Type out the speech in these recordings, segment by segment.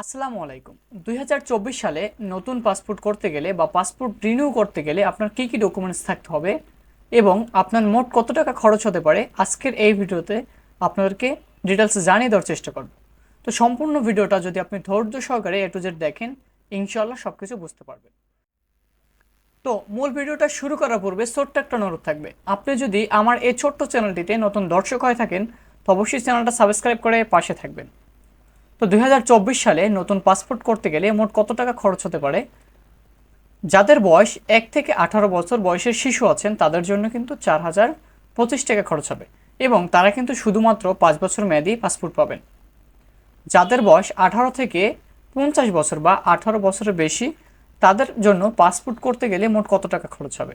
আসসালামু আলাইকুম। দুই হাজার চব্বিশ সালে নতুন পাসপোর্ট করতে গেলে বা পাসপোর্ট রিনিউ করতে গেলে আপনার কী কী ডকুমেন্টস থাকতে হবে এবং আপনার মোট কত টাকা খরচ হতে পারে আজকের এই ভিডিওতে আপনাদেরকে ডিটেলস জানিয়ে দেওয়ার চেষ্টা করব। তো সম্পূর্ণ ভিডিওটা যদি আপনি ধৈর্য সহকারে এ টু জেড দেখেন ইনশাল্লাহ সব কিছু বুঝতে পারবেন। তো মূল ভিডিওটা শুরু করার পূর্বে ছোট্ট একটা অনুরোধ থাকবে। আপনি যদি আমার এই ছোট্ট চ্যানেলটিতে নতুন দর্শক হয়ে থাকেন, তো অবশ্যই চ্যানেলটা সাবস্ক্রাইব করে পাশে থাকবেন। তো দু হাজার চব্বিশ সালে নতুন পাসপোর্ট করতে গেলে মোট কত টাকা খরচ হতে পারে? যাদের বয়স এক থেকে আঠারো বছর বয়সের শিশু আছেন, তাদের জন্য কিন্তু চার হাজার পঁচিশ টাকা খরচ হবে এবং তারা কিন্তু শুধুমাত্র পাঁচ বছর মেয়াদি পাসপোর্ট পাবেন। যাদের বয়স আঠারো থেকে পঞ্চাশ বছর বা আঠারো বছরের বেশি, তাদের জন্য পাসপোর্ট করতে গেলে মোট কত টাকা খরচ হবে?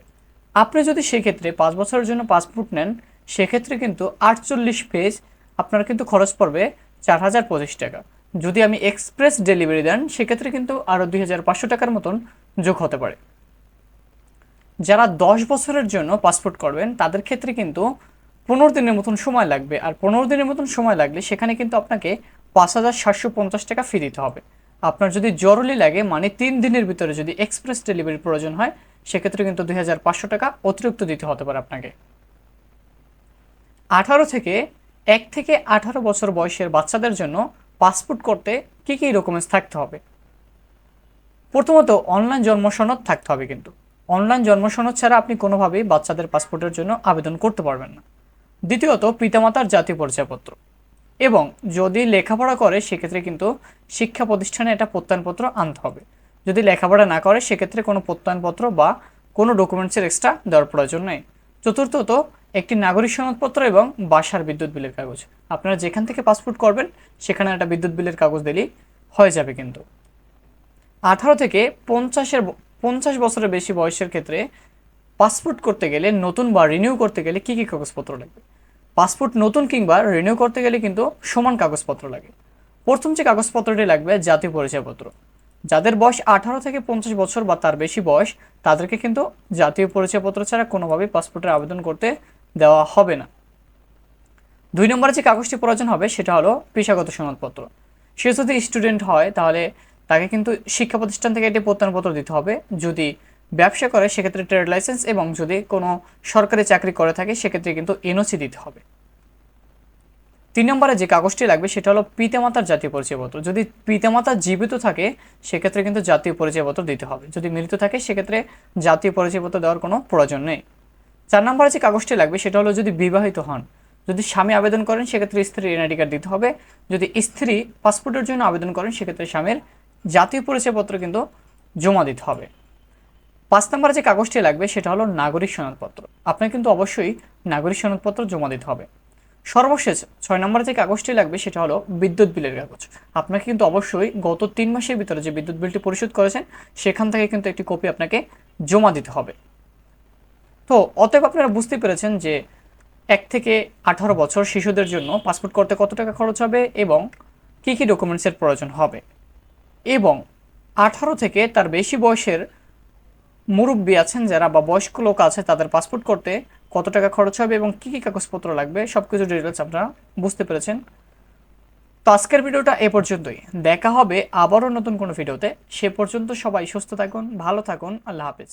আপনি যদি সেক্ষেত্রে পাঁচ বছরের জন্য পাসপোর্ট নেন, সেক্ষেত্রে কিন্তু আটচল্লিশ পেজ আপনার কিন্তু খরচ পড়বে চার হাজার পঁচিশ টাকা। যদি আমি এক্সপ্রেস ডেলিভারি দেন, সেক্ষেত্রে কিন্তু আরও দুই হাজার পাঁচশো টাকার মতন যোগ হতে পারে। যারা দশ বছরের জন্য পাসপোর্ট করবেন, তাদের ক্ষেত্রে কিন্তু পনেরো দিনের মতন সময় লাগবে। আর পনেরো দিনের মতন সময় লাগলে সেখানে কিন্তু আপনাকে পাঁচ হাজার সাতশো পঞ্চাশ টাকা ফি দিতে হবে। আপনার যদি জরুরি লাগে মানে তিন দিনের ভিতরে যদি এক্সপ্রেস ডেলিভারি প্রয়োজন হয়, সেক্ষেত্রে কিন্তু দুই হাজার পাঁচশো টাকা অতিরিক্ত দিতে হতে পারে আপনাকে। আঠারো থেকে এক থেকে আঠারো বছর বয়সের বাচ্চাদের জন্য পাসপোর্ট করতে কী কী ডকুমেন্টস থাকতে হবে? প্রথমত অনলাইন জন্ম সনদ থাকতে হবে কিন্তু। অনলাইন জন্ম সনদ ছাড়া আপনি কোনোভাবেই বাচ্চাদের পাসপোর্টের জন্য আবেদন করতে পারবেন না। দ্বিতীয়ত, পিতামাতার জাতীয় পরিচয়পত্র। এবং যদি লেখাপড়া করে, সেক্ষেত্রে কিন্তু শিক্ষা প্রতিষ্ঠানে এটা প্রত্যয়নপত্র আনতে হবে। যদি লেখাপড়া না করে, সেক্ষেত্রে কোনো প্রত্যয়নপত্র বা কোনো ডকুমেন্টসের এক্সট্রা দেওয়ার প্রয়োজন নেই। চতুর্থত একটি নাগরিক সনদপত্র এবং বাসার বিদ্যুৎ বিলের কাগজ। আপনারা যেখান থেকে পাসপোর্ট করবেন, সেখানে একটা বিদ্যুৎ বিলের কাগজ দিলেই হয়ে যাবে কিন্তু। আঠারো থেকে পঞ্চাশের পঞ্চাশ বছরের বেশি বয়সের ক্ষেত্রে পাসপোর্ট করতে গেলে নতুন বা রিনিউ করতে গেলে কী কী কাগজপত্র লাগবে? পাসপোর্ট নতুন কিংবা রিনিউ করতে গেলে কিন্তু সমান কাগজপত্র লাগে। প্রথম যে কাগজপত্রটি লাগবে, জাতীয় পরিচয়পত্র। যাদের বয়স আঠারো থেকে পঞ্চাশ বছর বা তার বেশি বয়স, তাদেরকে কিন্তু জাতীয় পরিচয়পত্র ছাড়া কোনোভাবেই পাসপোর্টের আবেদন করতে দেওয়া হবে না। দুই নম্বরে যে কাগজটি প্রয়োজন হবে, সেটা হলো পেশাগত সনদপত্র। সে যদি স্টুডেন্ট হয়, তাহলে তাকে কিন্তু শিক্ষা প্রতিষ্ঠান থেকে একটি প্রত্যয়নপত্র দিতে হবে। যদি ব্যবসা করে, সেক্ষেত্রে ট্রেড লাইসেন্স এবং যদি কোনো সরকারি চাকরি করে থাকে, সেক্ষেত্রে কিন্তু এনওসি দিতে হবে। তিন নম্বরে যে কাগজটি লাগবে, সেটা হলো পিতামাতার জাতীয় পরিচয়পত্র। যদি পিতামাতা জীবিত থাকে, সেক্ষেত্রে কিন্তু জাতীয় পরিচয়পত্র দিতে হবে। যদি মৃত থাকে, সেক্ষেত্রে জাতীয় পরিচয়পত্র দেওয়ার কোনো প্রয়োজন নেই। চার নম্বরে যে কাগজটি লাগবে, সেটা হলো যদি বিবাহিত হন, যদি স্বামী আবেদন করেন, সেক্ষেত্রে স্ত্রীর এনআইডি কার্ড দিতে হবে। যদি স্ত্রী পাসপোর্টের জন্য আবেদন করেন, সেক্ষেত্রে স্বামীর জাতীয় পরিচয়পত্র কিন্তু জমা দিতে হবে। পাঁচ নম্বরে যে কাগজটি লাগবে, সেটা হলো নাগরিক সনদপত্র। আপনাকে কিন্তু অবশ্যই নাগরিক সনদপত্র জমা দিতে হবে। সর্বশেষ ছয় নম্বরে যে কাগজটি লাগবে, সেটা হলো বিদ্যুৎ বিলের কাগজ। আপনাকে কিন্তু অবশ্যই গত তিন মাসের ভিতরে যে বিদ্যুৎ বিলটি পরিশোধ করেছেন, সেখান থেকে কিন্তু একটি কপি আপনাকে জমা দিতে হবে। তো অতএব আপনারা বুঝতে পেরেছেন যে এক থেকে আঠারো বছর শিশুদের জন্য পাসপোর্ট করতে কত টাকা খরচ হবে এবং কী কী ডকুমেন্টসের প্রয়োজন হবে। এবং আঠারো থেকে তার বেশি বয়সের মুরব্বী আছেন যারা বা বয়স্ক লোক আছে, তাদের পাসপোর্ট করতে কত টাকা খরচ হবে এবং কী কী কাগজপত্র লাগবে সব কিছু ডিটেলস আপনারা বুঝতে পেরেছেন। তো আজকের ভিডিওটা এ পর্যন্তই। দেখা হবে আবারও নতুন কোনো ভিডিওতে। সে পর্যন্ত সবাই সুস্থ থাকুন, ভালো থাকুন, আল্লাহ হাফেজ।